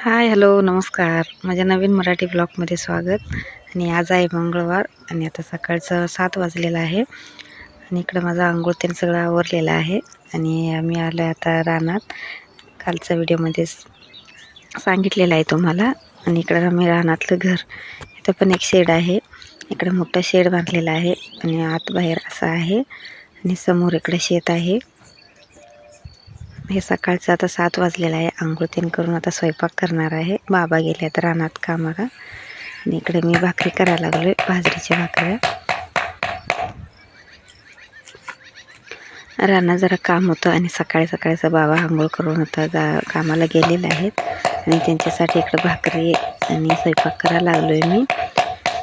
Hi hello नमस्कार. माझ्या नवीन मराठी ब्लॉगमध्ये स्वागत. आणि आज आहे मंगळवार आणि आता सकाळचं सात वाजलेलं आहे. आणि इकडं माझा आंघोळ त्यानं सगळं आवरलेलं आहे. आणि आम्ही आलो आता रानात. कालच्या व्हिडिओमध्ये सांगितलेलं आहे तुम्हाला. आणि इकडं आम्ही रानातलं घर. इथं पण एक शेड आहे. इकडं मोठं शेड बांधलेलं आहे. आणि आत बाहेर असं आहे. आणि समोर इकडं शेत आहे. हे सकाळचं आता सात वाजलेलं आहे. आंघोळ तीन करून आता स्वयंपाक करणार आहे. बाबा गेले आहेत रानात कामाला. आणि इकडे मी भाकरी करायला लागलोय बाजरीच्या भाकऱ्या. रानात जरा काम होतं आणि सकाळी सकाळीचं बाबा आंघोळ करून आता जा कामाला गेलेले आहेत. आणि त्यांच्यासाठी इकडं भाकरी आणि स्वयंपाक करायला लागलो आहे मी.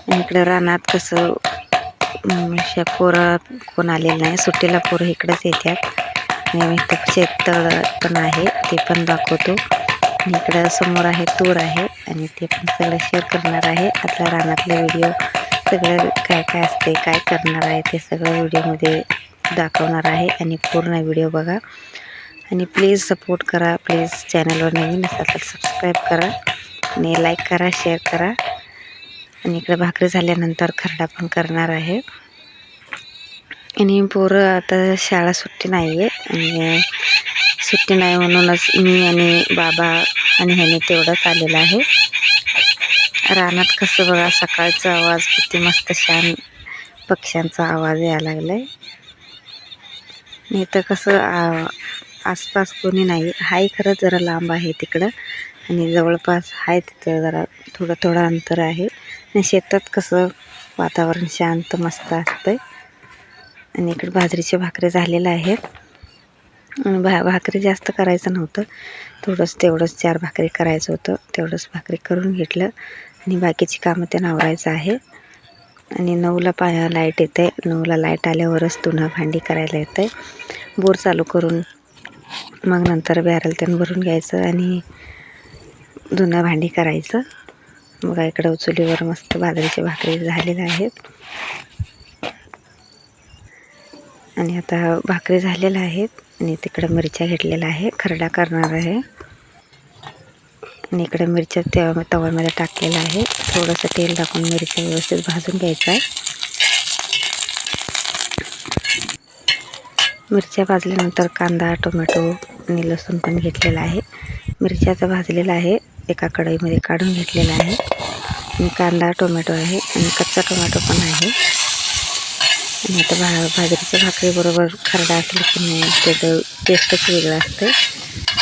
आणि इकडं रानात कसं पोरं कोण आलेलं नाही. सुट्टीला पोरं इकडंच येतात आणि इथं शेततळ पण आहे ते पण दाखवतो. इकडं समोर आहे तूर आहे आणि ते पण सगळं शेअर करणार आहे. आपल्या रानातलं व्हिडिओ सगळं काय काय असते काय करणार आहे ते सगळं व्हिडिओमध्ये दाखवणार आहे. आणि पूर्ण व्हिडिओ बघा. आणि प्लीज सपोर्ट करा प्लीज चॅनलवर नवीन असाल तर सबस्क्राईब करा आणि लाईक करा शेअर करा. आणि इकडे भाकरी झाल्यानंतर खरडा पण करणार आहे. आणि पोरं आता शाळा सुट्टी नाही आहे आणि सुट्टी नाही म्हणूनच मी आणि बाबा आणि ह्याने तेवढंच आलेलं आहे रानात कसं बघा सकाळचा आवाज किती मस्त छान पक्ष्यांचा आवाज यायला लागला आहे आणि इथं कसं आसपास कोणी नाही हाय खरं जरा लांब आहे तिकडं आणि जवळपास आहे तिथं जरा थोडं थोडं अंतर आहे आणि शेतात कसं वातावरण शांत मस्त असतं आहे आणि इकडे बाजरीचे भाकरी झालेलं आहेत. भा भाकरी जास्त करायचं नव्हतं. थोडंच तेवढंच चार भाकरी करायचं होतं. तेवढंच भाकरी करून घेतलं. आणि बाकीची कामं ते नावरायचं आहे. आणि नऊला पा लाइट येते. नऊला लाइट आल्यावरच तुन्हा भांडी करायला येतं. आहे बोर चालू करून मग नंतर बॅरल त्यानं भरून घ्यायचं आणि धुणं भांडी करायचं. बघा इकडं चुलीवर मस्त बाजरीचे भाकरी झालेल्या आहेत. आणि आता भाकरी झालेल्या आहेत आणि तिकडं मिरच्या घेतलेल्या आहे खरडा करणार आहे. आणि इकडे मिरच्या त्या तव्यामध्ये टाकलेलं आहे थोडंसं तेल टाकून मिरच्या व्यवस्थित भाजून घ्यायचं आहे. मिरच्या भाजल्यानंतर कांदा टोमॅटो आणि लसूण पण घेतलेला आहे. मिरच्याचं भाजलेला आहे एका कढईमध्ये काढून घेतलेलं आहे. आणि कांदा टोमॅटो आहे आणि कच्चा टोमॅटो पण आहे. आणि आता भा बाजरीच्या भाकरीबरोबर खरडा असलं की नाही त्याचं टेस्टच वेगळं असतं.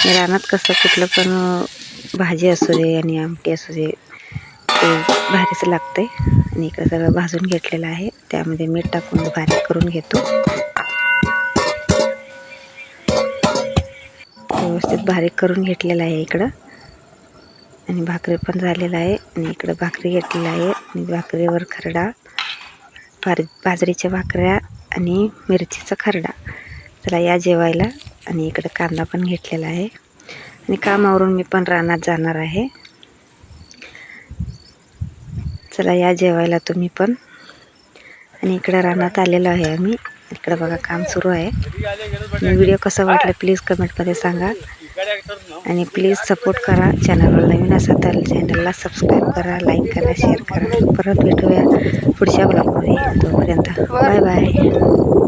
रानात कसं कुठलं पण भाजी असू दे आणि आमटी असू दे ते भारीच लागते आणि इकडं सगळं भाजून घेतलेलं आहे त्यामध्ये मीठ टाकून बारीक करून घेतो. व्यवस्थित बारीक करून घेतलेलं आहे इकडं. आणि भाकरी पण झालेलं आहे आणि इकडं भाकरी घेतलेलं आहे आणि भाकरीवर खरडा. बार बाजरीच्या भाकऱ्या आणि मिरचीचा खरडा. चला या जेवायला आणि इकडं कांदा पण घेतलेला आहे. आणि कामावरून मी पण रानात जाणार आहे. चला या जेवायला तुम्ही पण. आणि इकडं रानात आलेलो आहे आम्ही. इकडं बघा काम सुरू आहे. व्हिडिओ कसा वाटला प्लीज कमेंटमध्ये सांगा. आणि प्लीज सपोर्ट करा. चॅनलवर नवीन असाल तर चॅनलला सबस्क्राईब करा लाईक करा शेअर करा. परत भेटूया पुढच्या ब्लॉगमध्ये तोपर्यंत बाय बाय